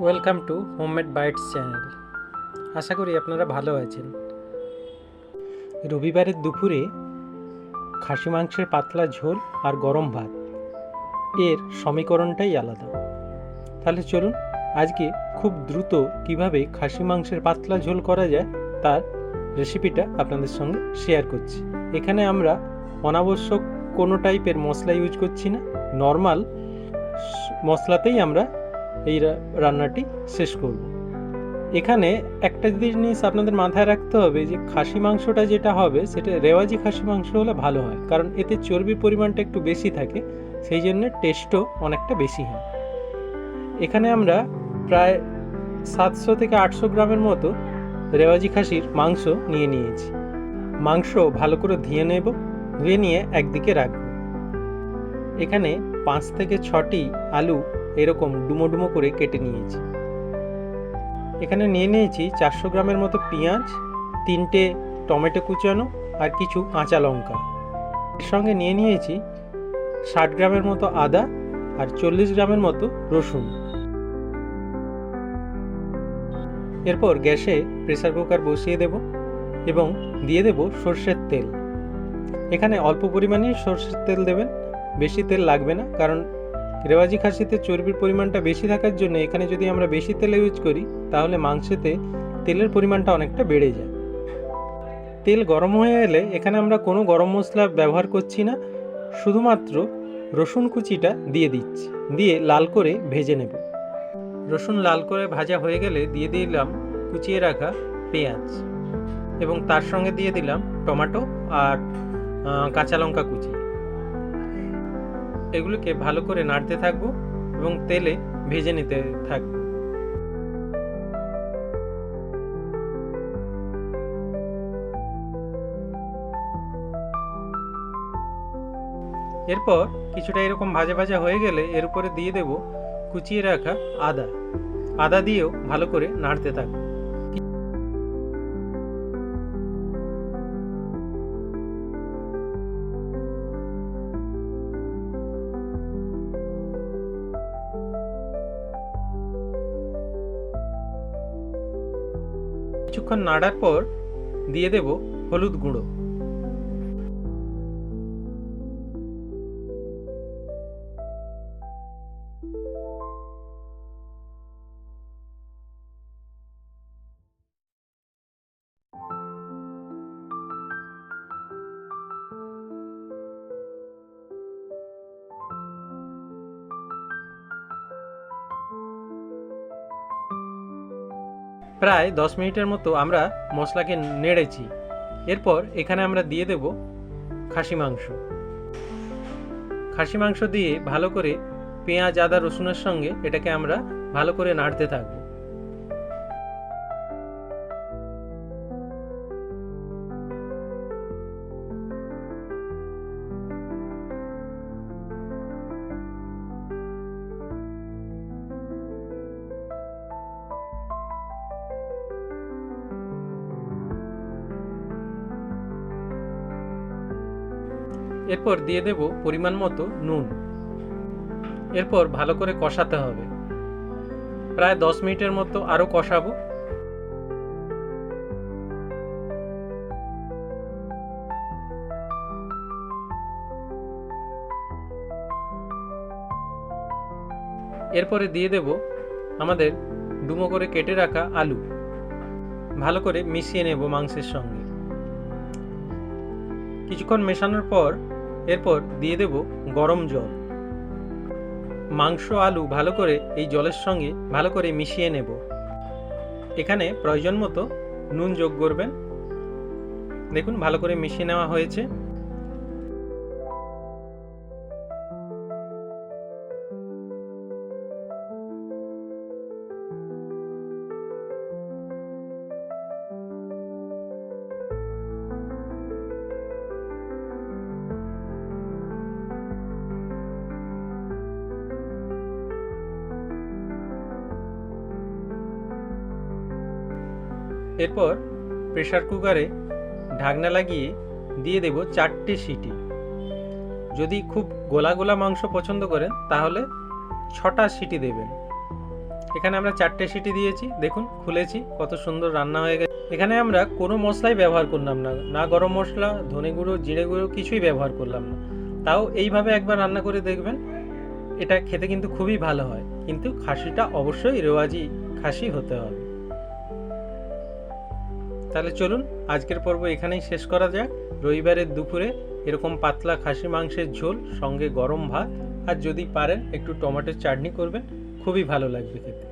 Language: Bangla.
Welcome to homemade bites channel. আশা করি আপনারা ভালো আছেন। রবিবারের দুপুরে খাসি মাংসের পাতলা ঝোল আর গরম ভাত, এর সমীকরণটাই আলাদা। তাহলে চলুন, আজকে খুব দ্রুত কীভাবে খাসি মাংসের পাতলা ঝোল করা যায় তার রেসিপিটা আপনাদের সঙ্গে শেয়ার করছি। এখানে আমরা অনাবশ্যক কোনো টাইপের মশলা ইউজ করছি না। নর্মাল মশলাতেই আমরা এই রান্নাটি শেষ করব। এখানে একটা জিনিস আপনাদের মাথায় রাখতে হবে যে খাসি মাংসটা যেটা হবে, সেটা রেওয়াজি খাসি মাংস হলে ভালো হয়, কারণ এতে চর্বির পরিমাণটা একটু বেশি থাকে, সেই জন্য টেস্টও অনেকটা বেশি হয়। এখানে আমরা প্রায় সাতশো থেকে আটশো গ্রামের মতো রেওয়াজি খাসির মাংস নিয়ে নিয়েছি। মাংস ভালো করে ধুয়ে নেব, ধুয়ে নিয়ে একদিকে রাখব। এখানে পাঁচ থেকে ছটি আলু এরকম ডুমো ডুমো করে কেটে নিয়েছি। এখানে নিয়ে নিয়েছি চারশো গ্রামের মতো পেঁয়াজ, তিনটে টমেটো কুচানো আর কিছু কাঁচা লঙ্কা। এর সঙ্গে নিয়ে নিয়েছি ষাট গ্রামের মতো আদা আর চল্লিশ গ্রামের মতো রসুন। এরপর গ্যাসে প্রেসার কুকার বসিয়ে দেব এবং দিয়ে দেব সর্ষের তেল। এখানে অল্প পরিমাণেই সর্ষের তেল দেবেন, বেশি তেল লাগবে না কারণ রেওয়াজি খাসিতে চর্বির পরিমাণটা বেশি থাকার জন্য এখানে যদি আমরা বেশি তেল ইউজ করি, তাহলে মাংসেতে তেলের পরিমাণটা অনেকটা বেড়ে যায়। তেল গরম হয়ে এলে এখানে আমরা কোনো গরম মশলা ব্যবহার করছি না, শুধুমাত্র রসুন কুচিটা দিয়ে দিচ্ছি, দিয়ে লাল করে ভেজে নেব। রসুন লাল করে ভাজা হয়ে গেলে দিয়ে দিলাম কুচিয়ে রাখা পেঁয়াজ এবং তার সঙ্গে দিয়ে দিলাম টমেটো আর কাঁচা লঙ্কা কুচি। এগুলোকে ভালো করে নাড়তে থাকব এবং তেলে ভেজে নিতে থাকব। এরপর কিছুটা এরকম ভাজা ভাজা হয়ে গেলে এর উপরে দিয়ে দেব কুচিয়ে রাখা আদা। আদা দিয়েও ভালো করে নাড়তে থাকব। কিছুক্ষণ নাড়ার পর দিয়ে দেব হলুদ গুঁড়ো। প্রায় দশ মিনিটের মতো আমরা মশলাকে নেড়েছি। এরপর এখানে আমরা দিয়ে দেব খাসি মাংস। খাসি মাংস দিয়ে ভালো করে পেঁয়াজ, আদা, রসুনের সঙ্গে এটাকে আমরা ভালো করে নাড়তে থাকব। এরপর দিয়ে দেব পরিমাণ মতো নুন। এরপর ভালো করে কষাতে হবে। প্রায় দশ মিনিটের মতো আরও কষাবো। এরপরে দিয়ে দেব আমাদের ডুমো করে কেটে রাখা আলু। ভালো করে মিশিয়ে নেব মাংসের সঙ্গে। কিছুক্ষণ মেশানোর পর এরপর দিয়ে দেব গরম জল। মাংস, আলু ভালো করে এই জলের সঙ্গে ভালো করে মিশিয়ে নেব। এখানে প্রয়োজন মতো নুন যোগ করবেন। দেখুন ভালো করে মিশিয়ে নেওয়া হয়েছে। এরপর প্রেশার কুকারে ঢাকনা লাগিয়ে দিয়ে দেব চারটে সিটি। যদি খুব গোলা গোলা মাংস পছন্দ করেন, তাহলে ছটা সিটি দেবেন। এখানে আমরা চারটে সিটি দিয়েছি, দেখুন, খুলেছি, কত সুন্দর রান্না হয়ে গেছে। এখানে আমরা কোনো মশলাই ব্যবহার করলাম না না গরম মশলা, ধনে গুঁড়ো, জিরে গুঁড়ো, কিছুই ব্যবহার করলাম না। তাও এইভাবে একবার রান্না করে দেখবেন, এটা খেতে কিন্তু খুবই ভালো হয়, কিন্তু খাসিটা অবশ্যই রেওয়াজি খাসি হতে হবে। তাহলে চলুন, আজকের পর্ব এখানেই শেষ করা যাক। রবিবারের দুপুরে এরকম পাতলা খাসি মাংসের ঝোল, সঙ্গে গরম ভাত, আর যদি পারেন একটু টমেটোর চাটনি করবেন, খুবই ভালো লাগবে খেতে।